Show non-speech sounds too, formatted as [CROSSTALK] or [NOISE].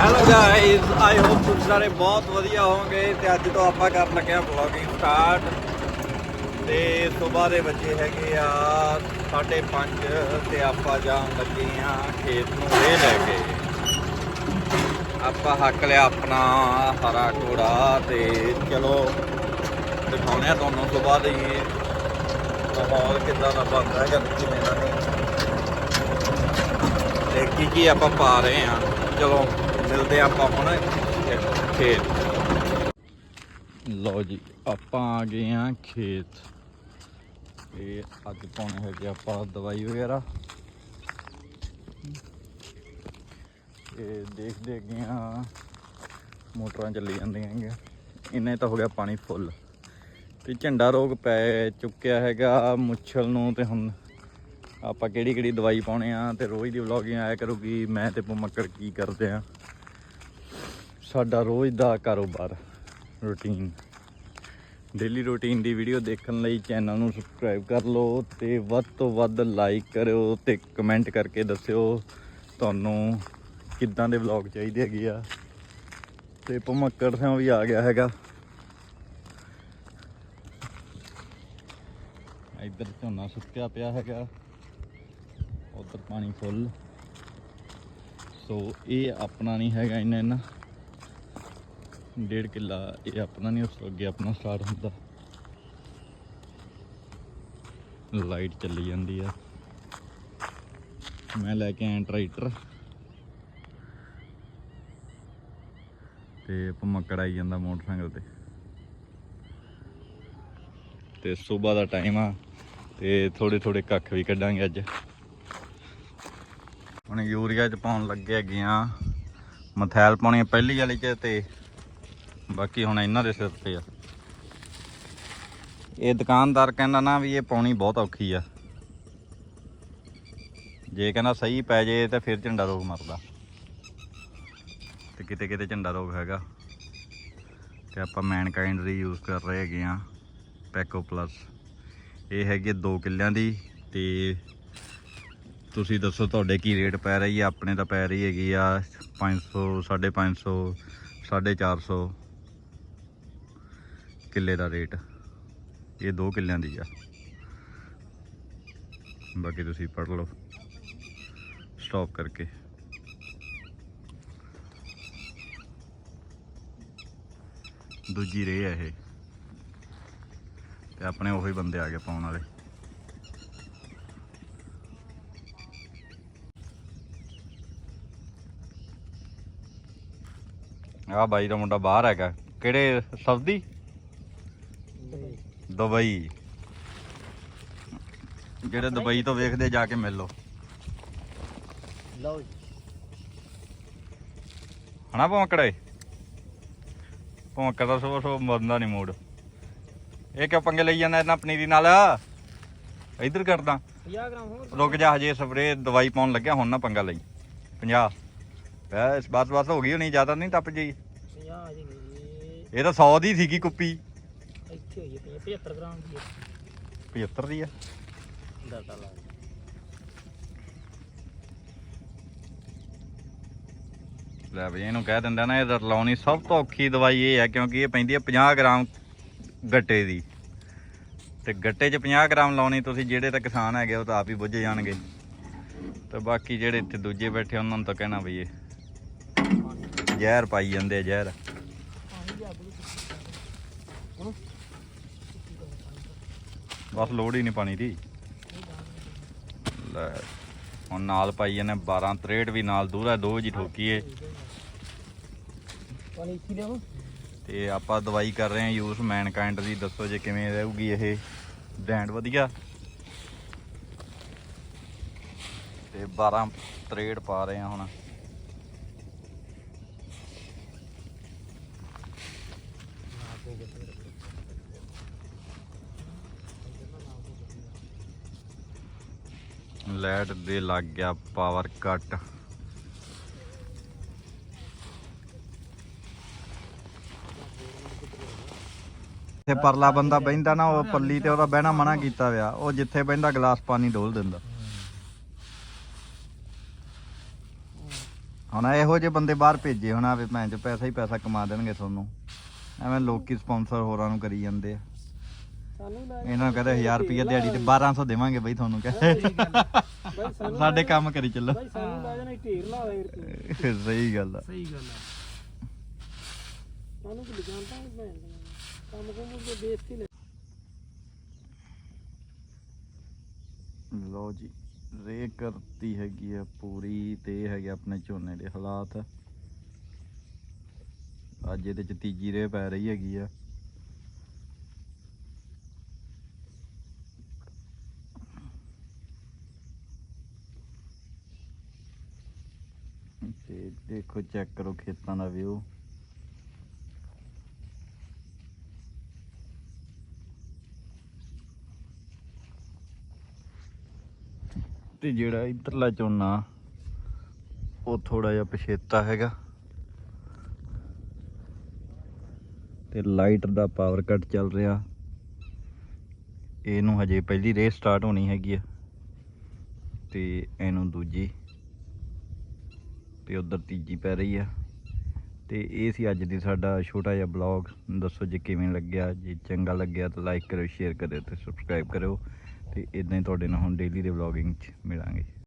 Hello guys I hope ਤੁਸੀਂ ਸਾਰੇ ਬਹੁਤ ਵਧੀਆ ਹੋਵੋਗੇ ਤੇ ਅੱਜ ਤੋਂ ਆਪਾਂ ਕਰਨ ਲੱਗੇ ਆ ਵਲੌਗਿੰਗ ਸਟਾਰਟ ਤੇ ਸਵੇਰ ਦੇ ਬੱਚੇ ਹੈਗੇ ਆ 5:30 ਤੇ ਆਪਾਂ ਜਾਣ ਲੱਗੇ ਆ ਖੇਤ ਨੂੰ ਇਹ ਲੈ ਕੇ। ਆਪਾਂ ਹੱਕ ਲਿਆ ਆਪਣਾ ਹਰਾ ਘੋੜਾ ਤੇ ਚਲੋ ਦਿਖਾਉਣੇ ਆ ਤੁਹਾਨੂੰ ਸਵੇਰ ਦੇ ਮਾਹੌਲ ਕਿੱਦਾਂ ਦਾ ਬਣਦਾ ਹੈਗਾ ਕਿਵੇਂ ਦਾ ਨਹੀਂ। ਤੇ ਕੀ ਕੀ ਆਪਾਂ ਪਾ ਰਹੇ ਆ ਚਲੋ ਮਿਲਦੇ ਆਪਾਂ ਹੁਣ ਖੇਤ। ਲਓ ਜੀ, ਆਪਾਂ ਆ ਗਏ ਆ ਖੇਤ। ਤੇ ਅੱਜ ਪਾਉਣੇ ਹੈਗੇ ਆਪਾਂ ਦਵਾਈ ਵਗੈਰਾ। ਤੇ ਦੇਖਦੇ ਅੱਗੇ ਆ ਮੋਟਰਾਂ ਚੱਲੀ ਜਾਂਦੀਆਂ ਹੈਗੀਆਂ। ਇੰਨੇ ਤਾਂ ਹੋ ਗਿਆ ਪਾਣੀ ਫੁੱਲ। ਤੇ ਝੰਡਾ ਰੋਗ ਪੈ ਚੁੱਕਿਆ ਹੈਗਾ ਮੁੱਛਲ ਨੂੰ ਤੇ ਹੁਣ ਆਪਾਂ ਕਿਹੜੀ ਕਿਹੜੀ ਦਵਾਈ ਪਾਉਣੇ ਆ ਤੇ ਰੋਜ਼ ਦੀ ਵਲੌਗਿੰਗ ਆਇਆ ਕਰੂਗੀ, ਮੈਂ ਤੇ ਪੁਮੱਕੜ ਕੀ ਕਰਦੇ ਆ। ਸਾਡਾ ਰੋਜ਼ ਦਾ ਕਾਰੋਬਾਰ ਰੂਟੀਨ ਡੇਲੀ ਰੂਟੀਨ ਦੀ ਵੀਡੀਓ ਦੇਖਣ ਲਈ ਚੈਨਲ ਨੂੰ ਸਬਸਕ੍ਰਾਈਬ ਕਰ ਲਓ ਤੇ ਵੱਧ ਤੋਂ ਵੱਧ ਲਾਈਕ ਕਰਿਓ ਤੇ ਕਮੈਂਟ ਕਰਕੇ ਦੱਸਿਓ ਤੁਹਾਨੂੰ ਕਿੱਦਾਂ ਦੇ ਵਲੌਗ ਚਾਹੀਦੇ ਹੈਗੇ ਆ। ਤੇ ਭਮੱਕੜ ਸਿੰਘ ਵੀ ਆ ਗਿਆ ਹੈਗਾ। ਇੱਧਰ ਝੋਨਾ ਸੁੱਕਿਆ ਪਿਆ ਹੈਗਾ। ਉਧਰ ਪਾਣੀ ਫੁੱਲ ਸੋ ਇਹ ਆਪਣਾ ਨਹੀਂ ਹੈਗਾ ਇੰਨਾ ਇੰਨਾ ਡੇਢ ਕਿੱਲਾ ਇਹ ਆਪਣਾ ਨਹੀਂ, ਉਸ ਤੋਂ ਅੱਗੇ ਆਪਣਾ ਸਟਾਰਟ ਹੁੰਦਾ। ਲਾਈਟ ਚੱਲੀ ਜਾਂਦੀ ਆ। ਮੈਂ ਲੈ ਕੇ ਆਇਆ ਟਰੈਕਟਰ। ਤੇ ਭਮੱਕੜ ਆਈ ਜਾਂਦਾ ਮੋਟਰਸਾਈਕਲ ਤੇ। ਤੇ ਸਵੇਰ ਦਾ ਟਾਈਮ ਆ, ਤੇ ਥੋੜੇ ਥੋੜੇ ਕੱਖ ਵੀ ਕੱਢਾਂਗੇ ਅੱਜ। ਹੁਣ ਯੂਰੀਆ ਚ ਪਾਉਣ ਲੱਗੇ ਹੈਗੇ ਆ। ਮਥੈਲ ਪਾਉਣੀ ਪਹਿਲੀ ਵਾਲੀ ਚ ਤੇ ਬਾਕੀ ਹੁਣ ਇਹਨਾਂ ਦੇ ਸਿਰ ਤੇ ਆ। ਇਹ ਦੁਕਾਨਦਾਰ ਕਹਿੰਦਾ ਨਾ ਵੀ ਇਹ ਪਾਉਣੀ ਬਹੁਤ ਔਖੀ ਆ। ਜੇ ਕਹਿੰਦਾ ਸਹੀ ਪੈ ਜੇ ਤਾਂ ਫਿਰ ਝੰਡਾ ਰੋਗ ਮਰਦਾ। ਤੇ ਕਿਤੇ ਕਿਤੇ ਝੰਡਾ ਰੋਗ ਹੈਗਾ। ਤੇ ਆਪਾਂ ਮੈਨਕਾਈਂਡ ਦੀ ਯੂਜ਼ ਕਰ ਰਹੇ ਹੈਗੇ ਆ ਪੈਕੋ ਪਲੱਸ ਇਹ ਹੈਗੀ 2 ਕਿੱਲਿਆਂ ਦੀ ਤੇ ਤੁਸੀਂ ਦੱਸੋ ਤੁਹਾਡੇ ਕੀ ਰੇਟ ਪੈ ਰਹੀ ਆ? ਆਪਣੇ ਤਾਂ ਪੈ ਰਹੀ ਹੈਗੀ ਆ 500 550 450 ਕਿੱਲੇ ਦਾ ਰੇਟ। ਇਹ 2 ਕਿੱਲਿਆਂ ਦੀ ਆ। ਬਾਕੀ ਤੁਸੀਂ ਪੜ ਲਓ। ਸਟਾਪ ਕਰਕੇ। ਦੂਜੀ ਰੇ ਆ ਇਹ। ਤੇ ਆਪਣੇ ਉਹੀ ਬੰਦੇ ਆ ਗਏ ਪਾਉਣ ਵਾਲੇ। ਆ ਬਾਈ ਦਾ ਮੁੰਡਾ ਬਾਹਰ ਹੈਗਾ। ਕਿਹੜੇ ਸਬਦੀ ਦੁਬਈ। ਜਿਹੜੇ ਦੁਬਈ ਤੋਂ ਵੇਖਦੇ ਜਾ ਕੇ ਮਿਲ ਲਓ। ਲਓ ਹਨਾ ਭੌਂਕੜੇ? ਭੌਂਕੜ ਸੋ ਸੋ ਮਰਦਾ ਨਹੀਂ ਮੂਡ ਇਹ ਕਿਉਂ ਪੰਗੇ ਲਈ ਜਾਂਦਾ ਇਹਨਾਂ ਪਨੀਰੀ ਨਾਲ? ਇੱਧਰ ਕਰਦਾ। 50 ਗ੍ਰਾਮ ਹੋਰ ਰੁਕ ਜਾ ਹਜੇ ਸਪਰੇ ਦਵਾਈ ਪਾਉਣ ਲੱਗਿਆ ਹੁਣ ਨਾ ਪੰਗਾ ਲਈ। 50 ਬਸ ਬਸ ਬਸ ਹੋ ਗਈ ਹੋਣੀ ਜ਼ਿਆਦਾ ਨਹੀਂ ਟੱਪ ਜੀ 50 ਦੀ ਨਹੀਂ ਇਹ ਤਾਂ 100 ਦੀ ਸੀਗੀ ਕੁੱਪੀ। ਹੋਈ ਹੈ 75 ਗ੍ਰਾਮ ਦੀ 75 ਦੀ ਆ? ਡਾਟਾ ਲਾ ਲੈ ਬਈ ਇਹਨੂੰ ਕਹਿ ਦਿੰਦਾ ਨਾ ਇਹ ਲਾਉਣੀ ਸਭ ਤੋਂ ਔਖੀ ਦਵਾਈ ਇਹ ਹੈ ਕਿਉਂਕਿ ਇਹ ਪੈਂਦੀ ਹੈ 50 ਗ੍ਰਾਮ ਗੱਟੇ ਦੀ। ਤੇ ਗੱਟੇ 'ਚ 50 ਗ੍ਰਾਮ ਲਾਉਣੀ ਤੁਸੀਂ ਜਿਹੜੇ ਤਾਂ ਕਿਸਾਨ ਹੈਗੇ ਉਹ ਤਾਂ ਆਪ ਹੀ ਬੁੱਝ ਜਾਣਗੇ। ਤੇ ਬਾਕੀ ਜਿਹੜੇ ਇੱਥੇ ਦੂਜੇ ਬੈਠੇ ਉਹਨਾਂ ਨੂੰ ਤਾਂ ਕਹਿਣਾ ਬਈ ਇਹ। ਜ਼ਹਿਰ ਪਾਈ ਜਾਂਦੇ ਆ ਜ਼ਹਿਰ। ਬਸ ਲੋੜ ਹੀ ਨਹੀਂ ਪਾਣੀ ਦੀ। ਲੈ ਹੁਣ ਨਾਲ ਪਾਈ ਜਾਂਦੇ 12 63 ਵੀ ਨਾਲ ਦੂਰਾ ਦੋ ਜੀ ਠੋਕੀਏ। ਪਾਣੀ ਇੱਥੇ ਲਿਆਵਾਂ ਤੇ ਆਪਾਂ ਦਵਾਈ ਕਰ ਰਹੇ ਹਾਂ ਯੂਜ਼ ਮੈਨਕਾਈਂਡ ਦੀ ਦੱਸੋ ਜੇ ਕਿਵੇਂ ਰਹੂਗੀ ਇਹ। ਬ੍ਰਾਂਡ ਵਧੀਆ। ਤੇ 12 63 ਪਾ ਰਹੇ ਹਾਂ ਹੁਣ। ਲਾਈਟ ਦੇ ਲੱਗ ਗਿਆ ਪਾਵਰ ਕੱਟ। ਜਿੱਥੇ ਪਰਲਾ ਬੰਦਾ ਬਹਿੰਦਾ ਨਾ, ਉਹ ਪੱਲੀ ਤੇ ਉਹਦਾ ਬਹਿਣਾ ਮਨਾ ਕੀਤਾ ਹੋਇਆ। ਉਹ ਜਿੱਥੇ ਬਹਿੰਦਾ, ਗਲਾਸ ਪਾਣੀ ਡੋਲ ਦਿੰਦਾ। ਹੁਣ ਇਹੋ ਜਿਹੇ ਬੰਦੇ ਬਾਹਰ ਭੇਜੇ ਹੋਣਾ ਆਵੇ ਭੈਣ ਚ ਪੈਸਾ ਹੀ ਪੈਸਾ ਕਮਾ ਦੇਣਗੇ ਤੁਹਾਨੂੰ। ਐਵੇਂ ਲੋਕੀ ਸਪਾਂਸਰ ਹੋਰਾਂ ਨੂੰ ਕਰੀ ਜਾਂਦੇ ਆ। ਸਾਨੂੰ ਲੈ ਇਹਨਾਂ ਨੂੰ ਕਹਿੰਦੇ 1000 ਰੁਪਏ ਦਿਹਾੜੀ ਤੇ 1200 ਦੇਵਾਂਗੇ ਬਈ ਤੁਹਾਨੂੰ ਸਾਨੂੰ [LAUGHS] ਸਾਡੇ ਕੰਮ ਕਰੀ ਚੱਲੋ। ਬਾਈ ਸਾਨੂੰ ਲੈ ਜਾਣਾ ਢੇਰ ਲਾ ਦੇ ਰੁਪਏ ਸਹੀ ਗੱਲ ਆ। ਸਹੀ ਗੱਲ ਆ। ਸਾਨੂੰ ਕਿ ਜਾਣਦਾ ਨਹੀਂ ਭੈਣ ਦਾ ਕੰਮ ਕੰਮ ਦੇ ਬੇਇੱਜ਼ਤੀ ਲੈ ਜੀ ਰੇ ਕਰਤੀ ਹੈਗੀ ਆ ਪੂਰੀ ਤੇ ਹੈਗੇ ਆਪਣੇ ਝੋਨੇ ਦੇ ਹਾਲਾਤ। ਅੱਜ ਇਹਦੇ ਚ ਤੀਜੀ ਰੇ ਪੈ ਰਹੀ ਹੈਗੀ ਆ। ਤੇ ਦੇਖੋ ਚੈੱਕ ਕਰੋ ਖੇਤਾਂ ਦਾ ਵਿਊ। ਤੇ ਜਿਹੜਾ ਇਧਰਲਾ ਝੋਨਾ, ਉਹ ਥੋੜਾ ਜਿਹਾ ਪਛੇਤਾ ਹੈਗਾ। ਤੇ ਲਾਈਟ ਦਾ ਪਾਵਰ ਕੱਟ ਚੱਲ ਰਿਹਾ। ਇਹਨੂੰ ਹਜੇ ਪਹਿਲੀ ਰੇਸ ਸਟਾਰਟ ਹੋਣੀ ਹੈਗੀ ਆ। ਤੇ ਇਹਨੂੰ ਦੂਜੀ ਤੇ ਉਧਰ ਤੀਜੀ ਪੈ ਰਹੀ ਆ। ਤੇ ਇਹ ਸੀ ਅੱਜ ਦੀ ਸਾਡਾ ਛੋਟਾ ਜਿਹਾ ਬਲੌਗ ਦੱਸੋ ਜੇ ਕਿਵੇਂ ਲੱਗਿਆ, ਜੇ ਚੰਗਾ ਲੱਗਿਆ ਤਾਂ ਲਾਈਕ ਕਰਿਓ ਸ਼ੇਅਰ ਕਰਿਓ ਤੇ ਸਬਸਕ੍ਰਾਈਬ ਕਰਿਓ। ਤੇ ਇਦਾਂ ਹੀ ਤੁਹਾਡੇ ਨਾਲ ਹੁਣ ਡੇਲੀ ਦੇ ਵਲੌਗਿੰਗ 'ਚ ਮਿਲਾਂਗੇ।